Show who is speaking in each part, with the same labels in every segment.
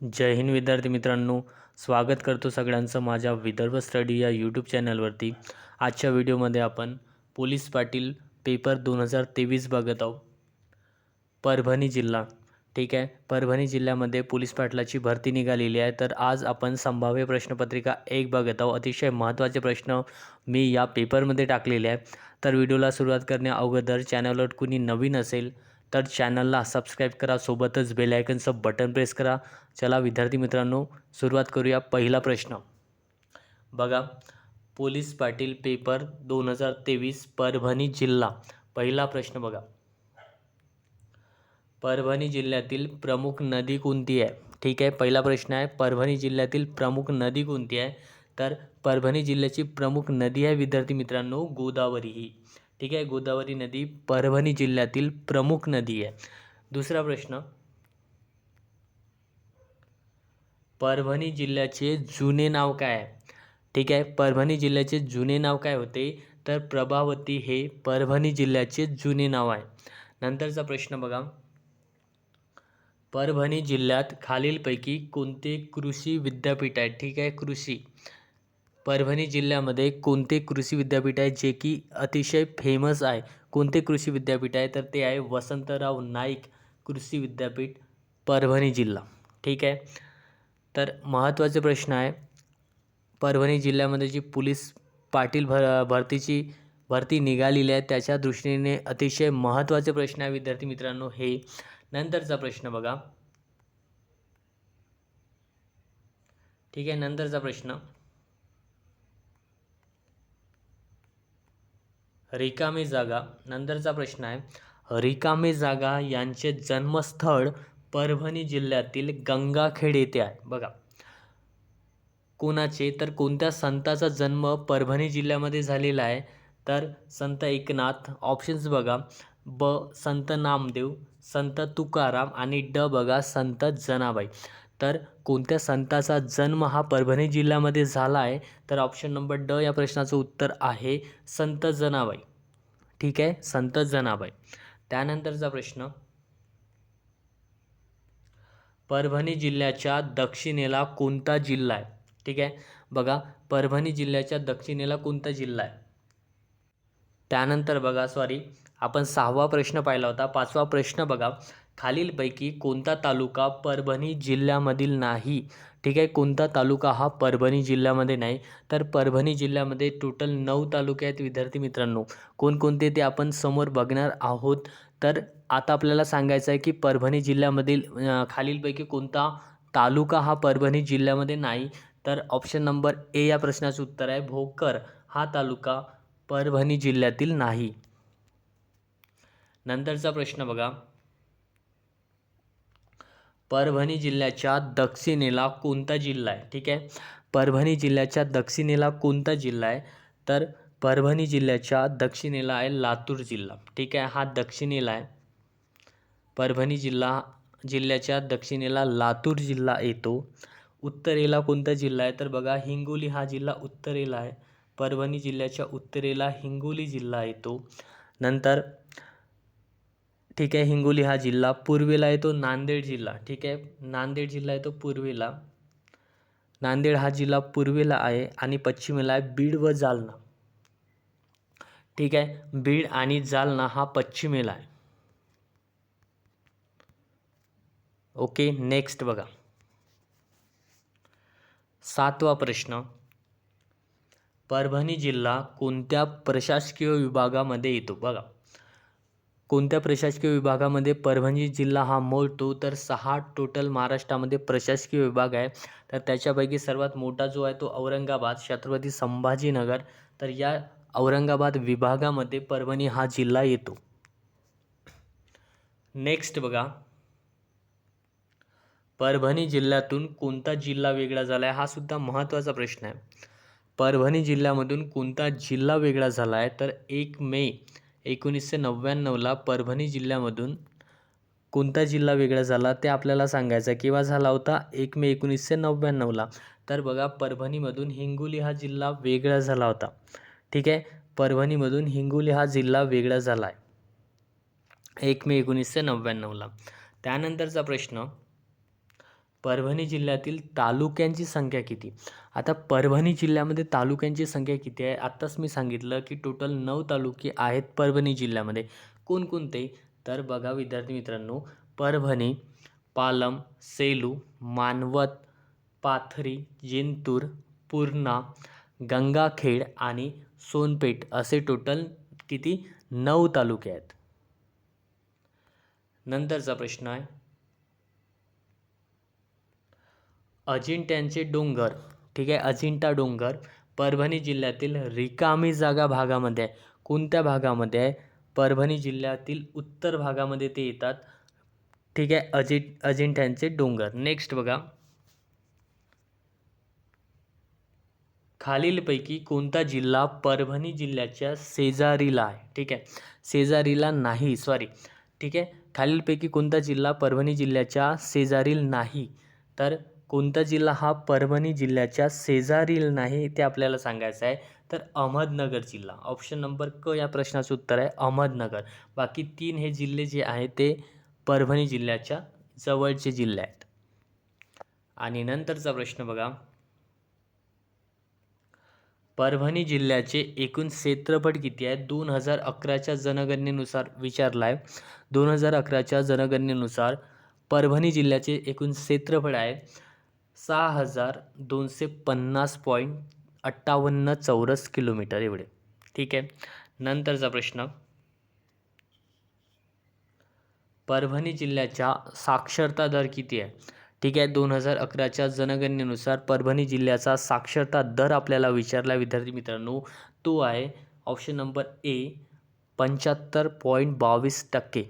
Speaker 1: जय हिंद विद्यार्थी मित्रांनो. स्वागत करतो सगळ्यांचं माझ्या विदर्भ स्टडी या यूट्यूब चॅनलवरती आजच्या व्हिडिओमध्ये आपण पोलीस पाटील पेपर दोन हजार तेवीस बघत आहोत. परभणी जिल्हा. ठीक आहे? परभणी जिल्ह्यामध्ये पोलीस पाटलाची भरती निघालेली आहे. तर आज आपण संभाव्य प्रश्नपत्रिका एक बघत आहोत. अतिशय महत्त्वाचे प्रश्न मी या पेपरमध्ये टाकलेले आहे तर व्हिडिओला सुरुवात करण्या अगोदर चॅनलवर कुणी नवीन असेल तर चॅनलला सबस्क्राईब करा सोबतच बेल आयकनचं बटन प्रेस करा. चला विद्यार्थी मित्रांनो सुरुवात करूया पहिला प्रश्न. बघा पोलीस पाटील पेपर दोन हजार तेवीस परभणी जिल्हा. पहिला प्रश्न बघा. परभणी जिल्ह्यातील प्रमुख नदी कोणती आहे? ठीक आहे पहिला प्रश्न आहे परभणी जिल्ह्यातील प्रमुख नदी कोणती आहे? तर परभणी जिल्ह्याची प्रमुख नदी आहे विद्यार्थी मित्रांनो गोदावरी ही. ठीक आहे? गोदावरी नदी परभणी जिल्ह्यातील प्रमुख नदी आहे. दुसरा प्रश्न. परभणी जिल्ह्याचे जुने नाव काय आहे? ठीक आहे? परभणी जिल्ह्याचे जुने नाव काय होते? तर प्रभावती हे परभणी जिल्ह्याचे जुने नाव आहे. नंतरचा प्रश्न बघा. परभणी जिल्ह्यात खालीलपैकी कोणते कृषी विद्यापीठ आहे? ठीक आहे? कृषी. परभणी जिल्ह्यामध्ये कोणते कृषी विद्यापीठ आहे जे की अतिशय फेमस आहे? कोणते कृषी विद्यापीठ आहे? तर ते आहे वसंतराव नाईक कृषी विद्यापीठ परभणी जिल्हा. ठीक आहे? तर महत्त्वाचे प्रश्न आहे परभणी जिल्ह्यामध्ये जी पोलीस पाटील भर भरतीची भरती निघालेली आहे त्याच्या दृष्टीने अतिशय महत्त्वाचे प्रश्न आहे विद्यार्थी मित्रांनो हे. नंतरचा प्रश्न बघा. ठीक आहे? नंतरचा प्रश्न. रिकामी जागा. नंतरचा प्रश्न आहे. रिकामी जागा यांचे जन्मस्थळ परभणी जिल्ह्यातील गंगाखेड येथे आहे. बघा. कोणाचे? तर कोणत्या संताचा जन्म परभणी जिल्ह्यामध्ये झालेला आहे? तर संत एकनाथ. ऑप्शन्स बघा. ब संत नामदेव संत तुकाराम आणि ड बघा संत जनाबाई. तर कोणत्या संताचा जन्म हा परभणी जिल्ह्यामध्ये झाला आहे तर ऑप्शन नंबर ड या प्रश्नाचं उत्तर आहे संत जनाबाई. ठीक आहे? संत जनाबाई. त्यानंतरचा प्रश्न. परभणी जिल्ह्याच्या दक्षिणेला कोणता जिल्हा आहे? ठीक आहे? बघा परभणी जिल्ह्याच्या दक्षिणेला कोणता जिल्हा आहे? त्यानंतर बघा सॉरी आपण सहावा प्रश्न पाहिला होता. पाचवा प्रश्न बघा खालीलपैकी कोणता तालुका परभणी जिल्ह्यामधील नाही? ठीक आहे कोणता तालुका हा परभणी जिल्ह्यामध्ये नाही? तर परभणी जिल्ह्यामध्ये टोटल नऊ तालुके आहेत विद्यार्थी मित्रांनो. कोणकोणते ते आपण समोर बघणार आहोत? तर आता आपल्याला सांगायचं आहे की परभणी जिल्ह्यामधील खालीलपैकी कोणता तालुका हा परभणी जिल्ह्यामध्ये नाही? तर ऑप्शन नंबर ए या प्रश्नाचं उत्तर आहे. भोकर हा तालुका परभणी जिल्ह्यातील नाही. नंतरचा प्रश्न बघा. परभणी जिल्ह्याच्या दक्षिणेला कोणता जिल्हा आहे? ठीक आहे. परभणी जिल्ह्याच्या दक्षिणेला कोणता जिल्हा आहे? तर परभणी जिल्ह्याच्या दक्षिणेला आहे लातूर जिल्हा. ठीक आहे. हा दक्षिणेला आहे. परभणी जिल्हा, जिल्ह्याच्या दक्षिणेला लातूर जिल्हा येतो. उत्तरेला कोणता जिल्हा आहे? तर बघा, हिंगोली हा जिल्हा उत्तरेला आहे. परभणी जिल्ह्याच्या उत्तरेला हिंगोली जिल्हा येतो. नंतर ठीक आहे हिंगोली हा जिल्हा. पूर्वेला येतो नांदेड जिल्हा. ठीक आहे नांदेड जिल्हा येतो पूर्वेला. नांदेड हा जिल्हा पूर्वेला आहे आणि पश्चिमेला आहे बीड व जालना. ठीक आहे बीड आणि जालना हा पश्चिमेला आहे. ओके नेक्स्ट बघा. सातवा प्रश्न. परभणी जिल्हा कोणत्या प्रशासकीय विभागामध्ये येतो? बघा. कोणत्या प्रशासकीय विभागामध्ये? परभणी जिल्हा हा मोडतो तर सहा टोटल महाराष्ट्रामध्ये प्रशासकीय विभाग आहे. तर त्याच्यापैकी सर्वात मोठा जो आहे तो औरंगाबाद छत्रपती संभाजीनगर. तर या औरंगाबाद विभागामध्ये परभणी हा जिल्हा येतो. नेक्स्ट बघा. परभणी जिल्ह्यातून कोणता जिल्हा वेगळा झाला आहे हा सुद्धा महत्त्वाचा प्रश्न आहे. परभणी जिल्ह्यामधून कोणता जिल्हा वेगळा झाला आहे? तर एक मे एकोणीसशे नव्याण्णवला परभणी जिल्ह्यामधून कोणता जिल्हा वेगळा झाला ते आपल्याला सांगायचं आहे. केव्हा झाला होता? एक मे एकोणीसशे नव्याण्णवला. तर बघा परभणीमधून हिंगोली हा जिल्हा वेगळा झाला होता. ठीक आहे? परभणीमधून हिंगोली हा जिल्हा वेगळा झाला आहे. एक मे एकोणीसशे नव्याण्णवला. त्यानंतरचा प्रश्न परभणी जिल्ह्यातील तालुक्यांची संख्या किती? आता परभणी जिल्ह्यामध्ये तालुक्यांची संख्या किती आहे? आत्ताच मी सांगितलं की टोटल नऊ तालुके आहेत परभणी जिल्ह्यामध्ये. कोणकोणते? तर बघा विद्यार्थी मित्रांनो परभणी पालम सेलू मानवत पाथरी जिंतूर पूर्णा गंगाखेड आणि सोनपेठ असे टोटल किती? नऊ तालुके आहेत. नंतरचा प्रश्न आहे अजिंठ्यांचे डोंगर ठीक आहे अजिंठा डोंगर परभणी जिल्ह्यातील रिकामी जागा भागामध्ये आहे. कोणत्या भागामध्ये आहे? परभणी जिल्ह्यातील उत्तर भागामध्ये ते येतात. ठीक आहे अजि अजिंठ्यांचे डोंगर. नेक्स्ट बघा. खालीलपैकी कोणता जिल्हा परभणी जिल्ह्याच्या शेजारीला आहे? ठीक आहे शेजारीला नाही सॉरी ठीक आहे खालीलपैकी कोणता जिल्हा परभणी जिल्ह्याच्या शेजारील नाही? तर कोणता जिल्हा हा परभणी जिल्ह्याच्या शेजारील नाही ते आपल्याला सांगायचं आहे? तर अहमदनगर जिल्हा. ऑप्शन नंबर क या प्रश्नाचं उत्तर आहे अहमदनगर. बाकी तीन हे जिल्हे जे आहेत ते परभणी जिल्ह्याच्या जवळचे जिल्हे आहेत. आणि नंतरचा प्रश्न बघा. परभणी जिल्ह्याचे एकूण क्षेत्रफळ किती आहे? दोन हजार अकराच्या जनगणनेनुसार विचारला आहे दोन हजार अकराच्या जनगणनेनुसार परभणी जिल्ह्याचे एकूण क्षेत्रफळ आहे सहा हजार दोनशे पन्नास पॉईंट अठ्ठावन्न चौरस किलोमीटर एवढे. ठीक आहे? नंतरचा प्रश्न. परभणी जिल्ह्याच्या साक्षरता दर किती आहे? ठीक आहे दोन हजार अकराच्या जनगणनेनुसार परभणी जिल्ह्याचा साक्षरता दर आपल्याला विचारला विद्यार्थी मित्रांनो तो आहे ऑप्शन नंबर ए पंच्याहत्तर पॉईंट बावीस टक्के.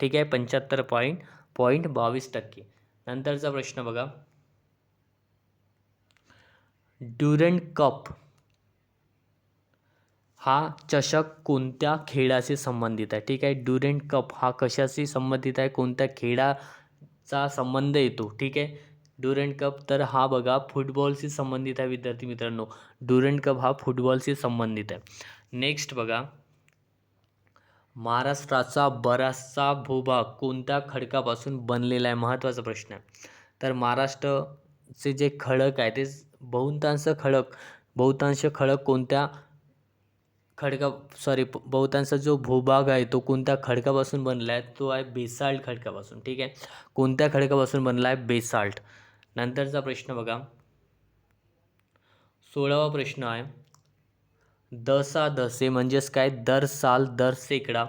Speaker 1: ठीक आहे पंच्याहत्तर पॉईंट पॉईंट बावीस टक्के. नंतरचा प्रश्न बघा. ड्युरंट कप हा चषक कोणत्या खेळाशी संबंधित आहे? ठीक आहे ड्युरंट कप हा कशाशी संबंधित आहे? कोणत्या खेळाचा संबंध येतो? ठीक आहे ड्युरंट कप तर हा बघा फुटबॉलशी संबंधित आहे विद्यार्थी मित्रांनो. ड्युरंट कप हा फुटबॉलशी संबंधित आहे. नेक्स्ट बघा महाराष्ट्राचा बराचसा भूभाग कोणत्या खडकापासून बनलेला आहे? महत्त्वाचा प्रश्न आहे. तर महाराष्ट्रचे जे खडक आहे ते बहुतांश खडक बहुतांश खडक कोणत्या खडका सॉरी बहुतांश जो भूभाग आहे तो कोणत्या खडकापासून बनला आहे? तो आहे बेसाल्ट खडकापासून ठीक आहे? कोणत्या खडकापासून बनला आहे? बेसाल्ट. नंतरचा प्रश्न बघा. सोळावा प्रश्न आहे. दसा दसे म्हणजेच काय? दर साल दर सेकडा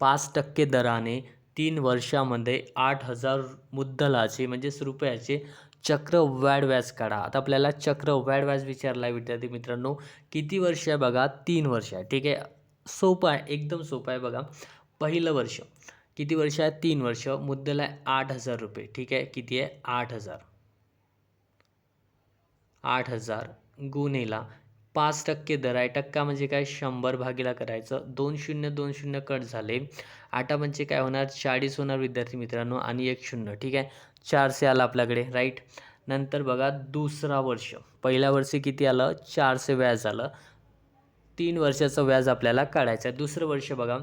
Speaker 1: पाच टक्के दराने तीन वर्षामध्ये आठ हजार मुद्दलाचे म्हणजेच रुपयाचे चक्रवाढ व्याज काढा. आता आपल्याला चक्रवाढ व्याज विचारला आहे विद्यार्थी मित्रांनो. किती वर्ष आहे बघा? तीन वर्ष आहे. ठीक आहे? सोपं आहे. एकदम सोपं आहे बघा. पहिलं वर्ष. किती वर्ष आहे? तीन वर्ष. मुद्दल आहे आठ हजार रुपये. ठीक आहे? किती आहे? आठ हजार. आठ हजार गुन्हेला पाच टक्के दर आहे. टक्का म्हणजे काय? शंभर भागीला करायचं. दोन शून्य दोन शून्य कट झाले. आटा म्हणजे काय होणार? चाळीस होणार विद्यार्थी मित्रांनो आणि एक शून्य. ठीक आहे? चारशे आलं आपल्याकडे. राईट नंतर बघा दुसरा वर्ष. पहिल्या वर्षी किती आलं? चारशे व्याज आलं. तीन वर्षाचं व्याज आपल्याला काढायचं आहे. दुसरं वर्ष बघा.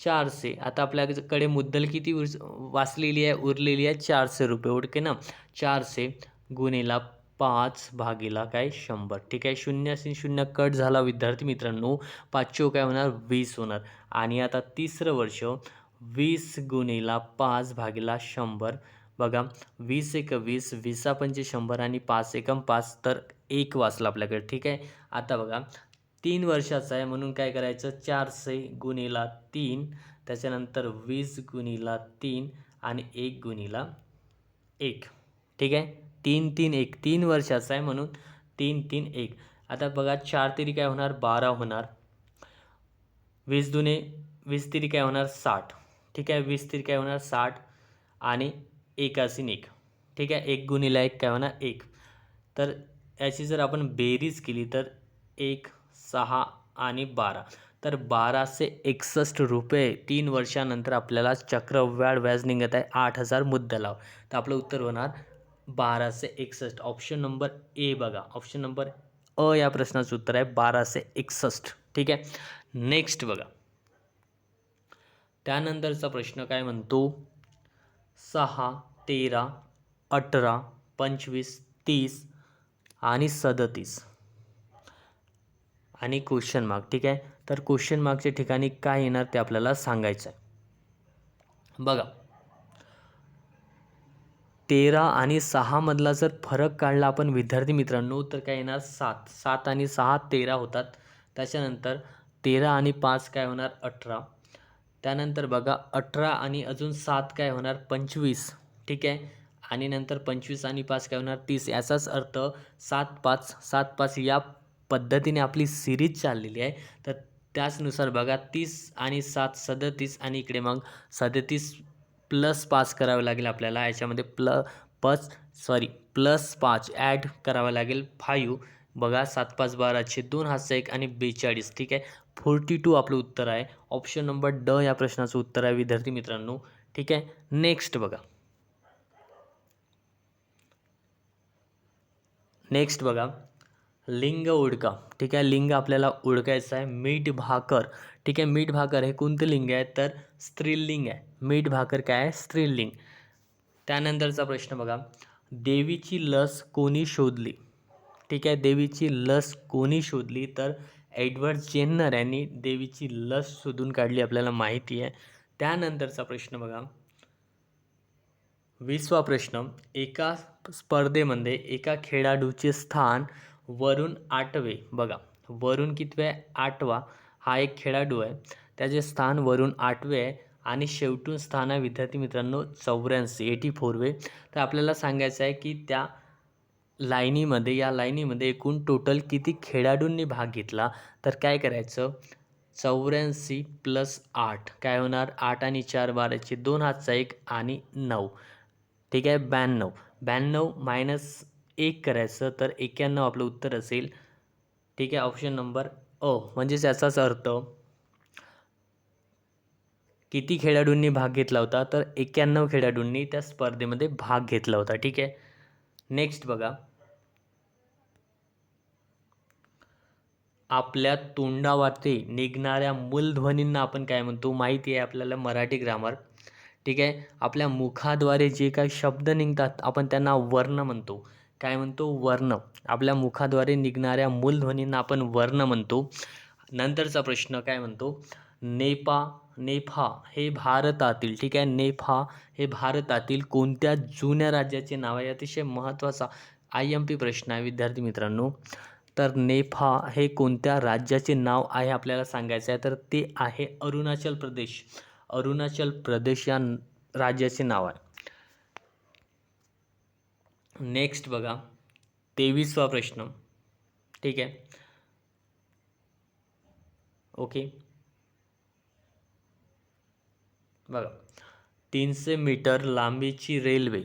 Speaker 1: चारशे आता आपल्याकडे मुद्दल किती उर वाचलेली आहे? उरलेली आहे चारशे रुपये. ओके ना? चारशे गुन्हेला पाच भागीला काय शंभर. ठीक आहे? शून्य असेल शून्य कट झाला विद्यार्थी मित्रांनो. पाचशे काय होणार वीस होणार. आणि आता तिसरं वर्ष वीस गुन्हेला पाच भागीला शंभर. बघा वीस एक वीस वीसा पंचे शंभर आणि पाच एकम पाच तर एक वाचलं आपल्याकडे. ठीक आहे? आता बघा तीन वर्षाचा आहे म्हणून काय करायचं? चारशे गुणीला तीन त्याच्यानंतर वीस गुणीला तीन आणि एक गुणीला एक. ठीक आहे? तीन तीन एक तीन वर्षाचा आहे म्हणून तीन तीन एक. आता बघा चार तिरी काय होणार? बारा होणार. वीस दुने वीस तिरी काय होणार? साठ. ठीक आहे वीस तिरी काय होणार? साठ आणि एकासीन एक. ठीक आहे एक गुणीला एक काय होणार? एक. तर याची जर आपण बेरीज केली तर एक सहा आणि बारा. तर बाराशे एकसष्ट रुपये तीन वर्षानंतर आपल्याला चक्रवाढ व्याज निघत आहे आठ हजार मुद्दलाव तर आपलं उत्तर होणार बाराशे एकसष्ट. ऑप्शन नंबर ए बघा. ऑप्शन नंबर अ या प्रश्नाचं उत्तर आहे बाराशे एकसष्ट. ठीक आहे? नेक्स्ट बघा. त्यानंतरचा प्रश्न काय म्हणतो? सहा तेरा अठरा पंचवीस तीस आणि सदतीस. आणि क्वेश्चन मार्क ठीक आहे? तर क्वेश्चन मार्कच्या ठिकाणी काय येणार ते आपल्याला सांगायचं आहे बघा. तेरा आणि सहामधला जर फरक काढला आपण विद्यार्थी मित्रांनो तर काय येणार? सात. सात आणि सहा तेरा होतात. त्याच्यानंतर तेरा आणि पाच काय होणार? अठरा. त्यानंतर बघा अठरा आणि अजून सात काय होणार? पंचवीस. ठीक आहे? आणि नंतर पंचवीस आणि पाच काय होणार? तीस. याचाच अर्थ सात पाच सात पाच या पद्धतीने आपली सिरीज चाललेली आहे. तर त्याचनुसार बघा तीस आणि सात सदतीस आणि इकडे मग सदतीस प्लस पाच करावे लागेल आपल्याला. याच्यामध्ये प्ल पच सॉरी प्लस पाच ॲड करावं लागेल. फायू बघा सात पाच बाराशे दोन हातचा एक आणि बेचाळीस ठीक आहे? फोर्टी टू आपलं उत्तर आहे. ऑप्शन नंबर ड या प्रश्नाचं उत्तर आहे विद्यार्थी मित्रांनो. ठीक आहे? नेक्स्ट बघा. नेक्स्ट बघा. लिंग उडका. ठीक आहे लिंग आपल्याला उडकायचं आहे. मीठ भाकर. ठीक आहे मीठ भाकर हे कोणतं लिंग आहे? तर स्त्रीलिंग आहे. मीठ भाकर काय आहे? स्त्रीलिंग. त्यानंतरचा प्रश्न बघा. देवीची लस कोणी शोधली? ठीक आहे देवीची लस कोणी शोधली? तर एडवर्ड जेन्नर यांनी देवीची लस शोधून काढली आपल्याला माहिती आहे. त्यानंतरचा प्रश्न बघा. विसवा प्रश्न. एका स्पर्धेमध्ये एका खेळाडूचे स्थान वरून आठवे. बघा वरून कितवे? आठवा. हा एक खेळाडू आहे. त्याचे स्थान वरून आठवे आहे आणि शेवटून स्थान आहे विद्यार्थी मित्रांनो चौऱ्याऐंशी एटी फोरवे तर आपल्याला सांगायचं आहे की त्या लाईनीमध्ये या लाईनीमध्ये एकूण टोटल किती खेळाडूंनी भाग घेतला? तर काय करायचं? चौऱ्याऐंशी प्लस आठ. काय होणार? आठ आणि चार बाराचे दोन हातचा एक आणि नऊ. ठीक आहे? ब्याण्णव. ब्याण्णव मायनस एक करायचं तर एक्याण्णव आपलं उत्तर असेल. ठीक आहे? ऑप्शन नंबर अ. म्हणजेच याचाच अर्थ किती खेळाडूंनी भाग घेतला होता? तर एक्याण्णव खेळाडूंनी त्या स्पर्धेमध्ये भाग घेतला होता. ठीक आहे? नेक्स्ट बघा. आपल्या तोंडावरती निघणाऱ्या मूलध्वनींना आपण काय म्हणतो? माहिती आहे आपल्याला मराठी ग्रामर ठीक आहे? आपल्या मुखाद्वारे जे काही शब्द निघतात आपण त्यांना वर्ण म्हणतो. काय म्हणतो? वर्ण. आपल्या मुखाद्वारे निघणाऱ्या मूलध्वनींना आपण वर्ण म्हणतो. नंतरचा प्रश्न काय म्हणतो? नेपा नेफा हे भारतातील ठीक आहे? नेफा हे भारतातील कोणत्या जुन्या राज्याचे नाव आहे? अतिशय महत्त्वाचा आय एम पी प्रश्न आहे विद्यार्थी मित्रांनो. तर नेफा हे कोणत्या राज्याचे नाव आहे आपल्याला सांगायचं आहे? तर ते आहे अरुणाचल प्रदेश. अरुणाचल प्रदेश या राज्याचे नाव आहे. नेक्स्ट बघा तेवीसवा प्रश्न. ठीक आहे? ओके. बघा तीनशे मीटर लांबीची रेल्वे.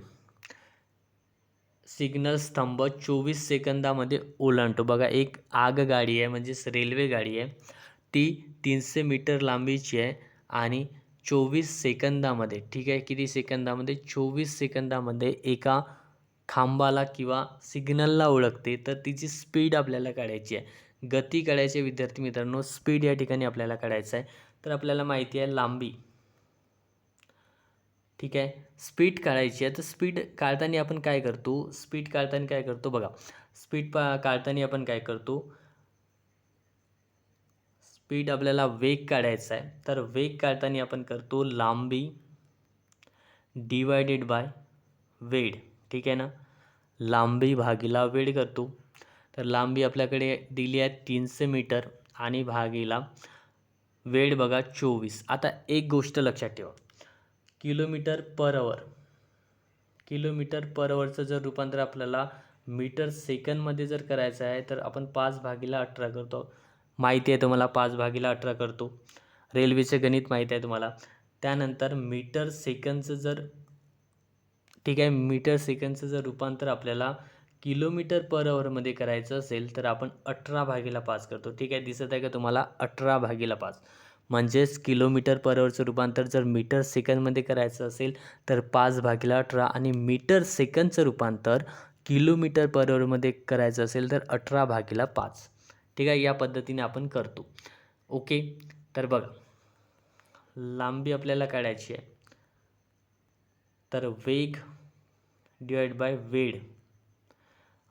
Speaker 1: सिग्नल स्तंभ चोवीस सेकंदामध्ये ओलांडतो. बघा एक आगगाडी आहे म्हणजेच रेल्वे गाडी आहे. ती तीनशे मीटर लांबीची आहे आणि चोवीस सेकंदामध्ये ठीक आहे? किती सेकंदामध्ये? चोवीस सेकंदामध्ये एका खांबाला किंवा सिग्नलला ओळखते तर तिची स्पीड आपल्याला काढायची आहे. गती काढायची विद्यार्थी मित्रांनो. स्पीड या ठिकाणी आपल्याला काढायचं आहे. तर आपल्याला माहिती आहे लांबी. ठीक आहे? स्पीड काढायची आहे. तर स्पीड काढताना आपण काय करतो? स्पीड काढताना काय करतो? बघा. स्पीड पा काढताना आपण काय करतो? स्पीड आपल्याला वेग काढायचा आहे. तर वेग काढताना आपण करतो लांबी डिवायडेड बाय वेड. ठीक आहे ना? लांबी भागीला वेळ करतो. तर लांबी आपल्याकडे दिली आहे तीनशे मीटर आणि भागीला वेळ बघा चोवीस. आता एक गोष्ट लक्षात ठेवा. Kilometre per hour kilometre per अवरचं जर रूपांतर आपल्याला मीटर सेकंदमध्ये जर करायचं आहे तर आपण पाच भागीला अठरा करतो. माहिती आहे तुम्हाला पाच भागीला अठरा करतो. रेल्वेचं गणित माहिती आहे तुम्हाला. त्यानंतर मीटर सेकंदचं जर ठीक आहे मीटर सेकंदचं जर रूपांतर आपल्याला किलोमीटर पर अवरमध्ये करायचं असेल तर आपण अठरा भागीला पाच करतो. ठीक आहे दिसत आहे का तुम्हाला? अठरा भागीला पाच. म्हणजेच किलोमीटर पर अवरचं रूपांतर जर मीटर सेकंदमध्ये करायचं असेल तर पाच भागीला अठरा. आणि मीटर सेकंदचं रूपांतर किलोमीटर पर अवरमध्ये करायचं असेल तर अठरा भागीला पाच. ठीक आहे या पद्धतीने आपण करतो. ओके तर बघा. लांबी आपल्याला काढायची आहे. तर वेग डिवाइड बाय वेड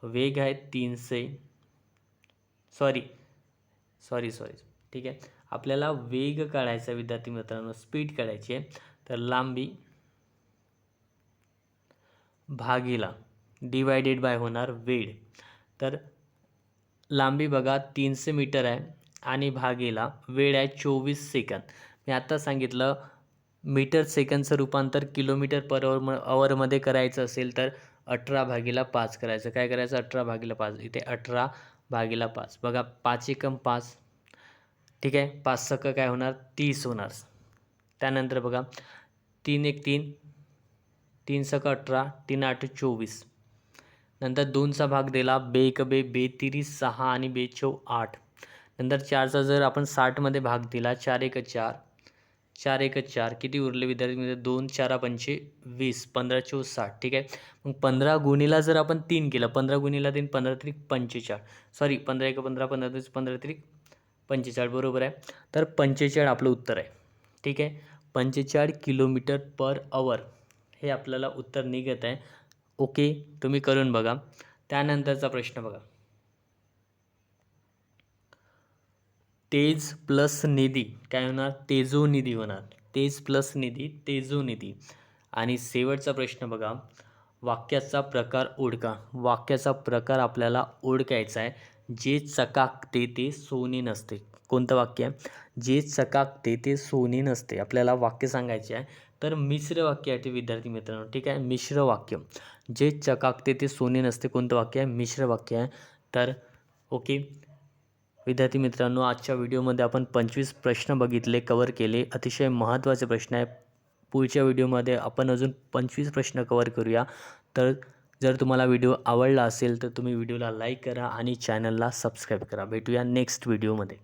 Speaker 1: वेग आहे तीनशे. Sorry sorry sorry. ठीक आहे. आपल्याला वेग काढायचा विद्यार्थी मित्रांनो. स्पीड काढायची आहे. तर लांबी भागीला डिवायडेड बाय होणार वेड तर लांबी बघा तीनशे मीटर आहे आणि भागीला वेळ आहे चोवीस सेकंद. मी आत्ता सांगितलं मीटर सेकंदचं रूपांतर किलोमीटर पर अवर म अवरमध्ये करायचं असेल तर अठरा भागीला पाच करायचं. काय करायचं? अठरा भागीला पाच. इथे अठरा भागीला पाच. बघा पाच एकम पाच. ठीक आहे? पाच सक काय होणार? तीस होणार. त्यानंतर बघा तीन एक तीन. तीन सक अठरा. तीन आठ चोवीस. नंतर दोनचा भाग दिला. बे एक बे बे सहा आणि बे चौ आठ. नंतर चारचा जर आपण साठमध्ये भाग दिला चार एक चार. चार एक चार किती उरले विद्यार्थी मित्र? दोन चारा पंचे वीस पंधरा चौ साठ ठीक आहे? मग पंधरा गुणीला जर आपण तीन केलं पंधरा गुणीला तीन पंधरा त्रिक पंचेचाळ. सॉरी पंधरा एक पंधरा पंधरा तीस पंधरा त्रिक पंचेचाळ बरोबर आहे? तर पंचेचाळ आपलं उत्तर आहे. ठीक आहे? पंचेचाळ किलोमीटर पर अवर हे आपल्याला उत्तर निघत आहे. ओके तुम्ही करून बघा. त्यानंतरचा प्रश्न बघा. तेज प्लस निधी. काय होणार? तेजोनिधी होणार. तेज प्लस निधी तेजोनिधी आणि शेवटचा प्रश्न बघा. वाक्याचा प्रकार ओळखा वाक्याचा प्रकार आपल्याला ओळखायचा आहे. जे चकाकते ते सोने नसते. कोणतं वाक्य आहे? जे चकाकते ते सोने नसते. आपल्याला वाक्य सांगायचे आहे. तर मिश्र वाक्य आहे ते विद्यार्थी मित्रांनो. ठीक आहे? मिश्र वाक्य. जे चकाकते ते सोने नसते कोणतं वाक्य आहे? मिश्र वाक्य आहे. तर ओके. विद्यार्थी मित्रांनो आजच्या व्हिडिओमध्ये आपण पंचवीस प्रश्न बघितले कवर केले. अतिशय महत्त्वाचे प्रश्न आहे पुढच्या व्हिडिओमध्ये आपण अजून पंचवीस प्रश्न कवर करूया. तर जर तुम्हाला व्हिडिओ आवडला असेल तर तुम्ही व्हिडिओला लाईक करा आणि चॅनलला सबस्क्राईब करा. भेटूया नेक्स्ट व्हिडिओमध्ये.